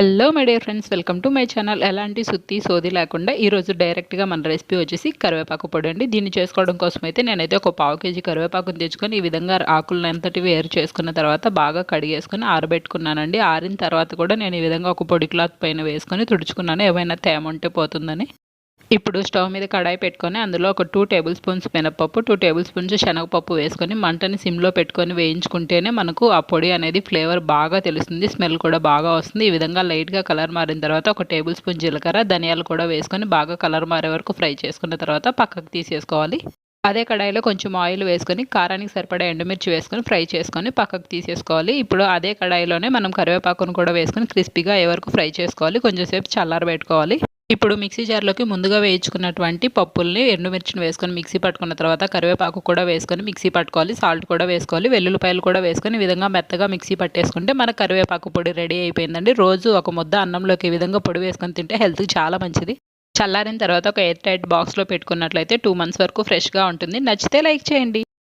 Hello my dear friends welcome to my channel ఎలాంటి సుత్తి సోది లేకుండా ఈరోజు డైరెక్ట్గా మన రెసిపీ వచ్చేసి కరివేపాకు పొడి అండి. దీన్ని చేసుకోవడం కోసం అయితే నేనైతే ఒక పావు కేజీ కరివేపాకుని తెచ్చుకొని ఈ విధంగా ఆకులను ఎంతటి వేరు చేసుకున్న తర్వాత బాగా కడిగేసుకొని ఆరబెట్టుకున్నానండి. ఆరిన తర్వాత కూడా నేను ఈ విధంగా ఒక పొడి క్లాత్ పైన వేసుకొని తుడుచుకున్నాను. ఏమైనా తేమ ఉంటే పోతుందని. ఇప్పుడు స్టవ్ మీద కడాయి పెట్టుకొని అందులో ఒక టూ టేబుల్ స్పూన్స్ మినపప్పు టూ టేబుల్ స్పూన్స్ శనగపప్పు వేసుకొని మంటని సిమ్లో పెట్టుకొని వేయించుకుంటేనే మనకు ఆ పొడి అనేది ఫ్లేవర్ బాగా తెలుస్తుంది స్మెల్ కూడా బాగా వస్తుంది. ఈ విధంగా లైట్గా కలర్ మారిన తర్వాత ఒక టేబుల్ స్పూన్ జీలకర్ర ధనియాలు కూడా వేసుకొని బాగా కలర్ మారే వరకు ఫ్రై చేసుకున్న తర్వాత పక్కకు తీసేసుకోవాలి. అదే కడాయిలో కొంచెం ఆయిల్ వేసుకొని కారానికి సరిపడా ఎండుమిర్చి వేసుకొని ఫ్రై చేసుకొని పక్కకు తీసేసుకోవాలి. ఇప్పుడు అదే కడాయిలోనే మనం కరివేపాకును కూడా వేసుకొని క్రిస్పీగా అయ్యే వరకు ఫ్రై చేసుకోవాలి. కొంచెం సేపు చల్లారబెట్టుకోవాలి. ఇప్పుడు మిక్సీ జార్లోకి ముందుగా వేయించుకున్నటువంటి పప్పుల్ని ఎండుమిర్చిని వేసుకొని మిక్సీ పట్టుకున్న తర్వాత కరివేపాకు కూడా వేసుకొని మిక్సీ పట్టుకోవాలి సాల్ట్ కూడా వేసుకోవాలి వెల్లుల్లిపాయలు కూడా వేసుకొని ఈ విధంగా మెత్తగా మిక్సీ పట్టేసుకుంటే మన కరివేపాకు పొడి రెడీ అయిపోయిందండి. రోజు ఒక ముద్ద అన్నంలోకి ఈ విధంగా పొడి వేసుకొని తింటే హెల్త్కి చాలా మంచిది. చల్లారిన తర్వాత ఒక ఎయిర్ టైట్ బాక్స్లో పెట్టుకున్నట్లయితే టూ మంత్స్ వరకు ఫ్రెష్గా ఉంటుంది. నచ్చితే లైక్ చేయండి.